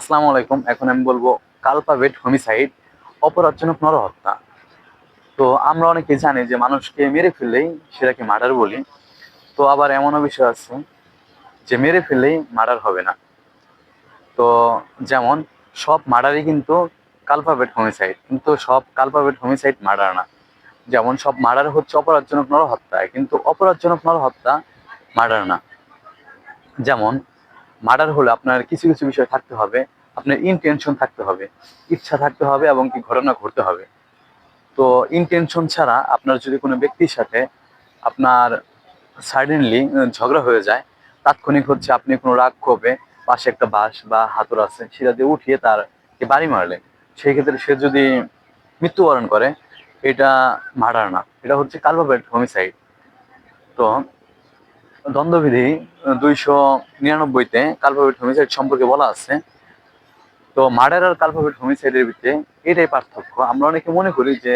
আসসালামু আলাইকুম। এখন আমি বলব কালপাবেট হোমিসাইড অপরাধজনক নরহত্যা। তো আমরা অনেকে জানি যে মানুষকে মেরে ফেললেই সেটাকে মার্ডার বলি। তো আবার এমনও বিষয় আছে যে মেরে ফেললেই মার্ডার হবে না। তো যেমন সব মার্ডারই কিন্তু কালপাবেট হোমিসাইড কিন্তু সব কালপাবেট হোমিসাইড মার্ডার না। যেমন সব মার্ডার হচ্ছে অপরাধজনক নরহত্যা, কিন্তু অপরাধজনক নরহত্যা মার্ডার না। যেমন মার্ডার হলে আপনার কিছু কিছু বিষয় থাকতে হবে, আপনার ইনটেনশন থাকতে হবে, ইচ্ছা থাকতে হবে এবং কি ঘটনা ঘটতে হবে। তো ইনটেনশন ছাড়া আপনার যদি কোনো ব্যক্তির সাথে আপনার সাডেনলি ঝগড়া হয়ে যায়, তাৎক্ষণিক হচ্ছে আপনি কোনো রাগ ক্ষোভে পাশে একটা বাঁশ বা হাতুর আছে, সেটা দিয়ে উঠিয়ে তার বাড়ি মারলে সেই ক্ষেত্রে সে যদি মৃত্যুবরণ করে, এটা মার্ডার না। এটা হচ্ছে কালভাবেট হোমিসাইড তো দ্বন্দ্ববিধি দুইশো নিরানব্বইতে কালভাবেট হোমিসাইড সম্পর্কে বলা আছে। তো মার্ডার আর কালভাবেট হোমিসাইডের ভিতরে এটাই পার্থক্য। আমরা অনেকে মনে করি যে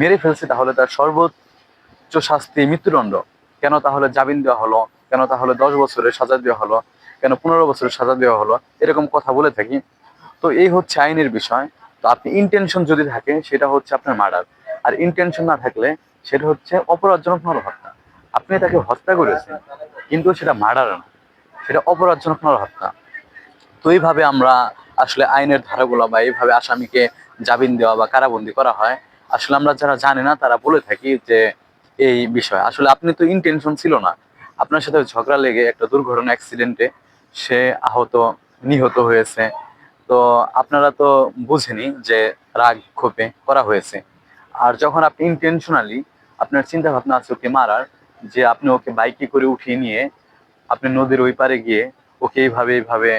মেরে ফেলছে তাহলে তার সর্বোচ্চ শাস্তি মৃত্যুদণ্ড। কেন তাহলে জামিন দেওয়া হলো? কেন তাহলে দশ বছরের সাজা দেওয়া হলো? কেন পনেরো বছরের সাজা দেওয়া হলো? এরকম কথা বলে থাকি। তো এই হচ্ছে আইনের বিষয়। তো আপনি ইন্টেনশন যদি থাকে, সেটা হচ্ছে আপনার মার্ডার আর ইন্টেনশন না থাকলে, সেটা হচ্ছে অপরাধজনক নরহত্যা আপনি তাকে হত্যা করেছেন, কিন্তু সেটা মার্ডার না। সেটা অপরাধজনক নয়, হত্যা। তো এইভাবে আমরা আসলে আইনের ধারাগুলো বা এইভাবে আসামিকে জামিন দেওয়া বা কারাবন্দি করা হয়, আসলে আমরা যারা জানি না, তারা বলে থাকি যে এই বিষয়। আসলে আপনি তো ইনটেনশন ছিল না। আপনার সাথে ঝগড়া লেগে একটা দুর্ঘটনা অ্যাক্সিডেন্টে সে আহত, নিহত হয়েছে। তো আপনারা তো বুঝেনি যে রাগ ক্ষোভে করা হয়েছে। আর যখন আপনি ইনটেনশনালি আপনার চিন্তা ভাবনা আছে ওকে মারার যে আপনি ওকে বাইকে করে উঠিয়ে নিয়ে আপনি নদীর ওই পারে গিয়ে ওকে এইভাবে এইভাবে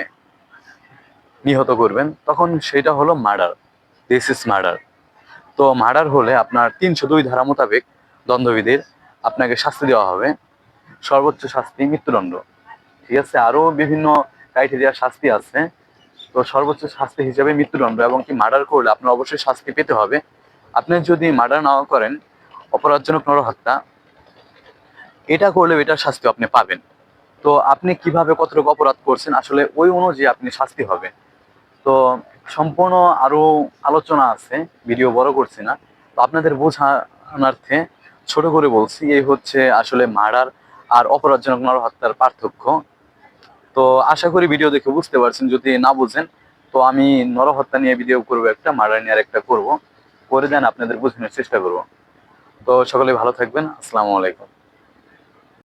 নিহত করবেন, তখন সেটা হলো মার্ডার। This is murder. তো মার্ডার হলে আপনার তিনশো দুই ধারা মোতাবেক দ্বন্দ্ববিধির আপনাকে শাস্তি দেওয়া হবে। সর্বোচ্চ শাস্তি মৃত্যুদণ্ড। ঠিক আছে? আরও বিভিন্ন ক্রাইটেরিয়ার শাস্তি আছে। তো সর্বোচ্চ শাস্তি হিসেবে মৃত্যুদণ্ড এবং কি মার্ডার করলে আপনার অবশ্যই শাস্তি পেতে হবে। আপনি যদি মার্ডার নাও করেন, অপরাধজনক নরহত্যা এটা করলে এটার শাস্তি আপনি পাবেন। তো আপনি কীভাবে কতটুকু অপরাধ করছেন, আসলে ওই অনুযায়ী আপনি শাস্তি হবে। তো সম্পূর্ণ আরও আলোচনা আছে, ভিডিও বড় করছি না। তো আপনাদের বোঝানার্থে ছোট করে বলছি, এই হচ্ছে আসলে মার্ডার আর অপরাধজনক নরহত্যার পার্থক্য। তো আশা করি ভিডিও দেখে বুঝতে পারছেন, যদি না বুঝেন, তো আমি নরহত্যা নিয়ে ভিডিও করব একটা, মার্ডার নিয়ে একটা করব। করে দেন, আপনাদের বোঝানোর চেষ্টা করব। তো সকলে ভালো থাকবেন, আসসালামু আলাইকুম।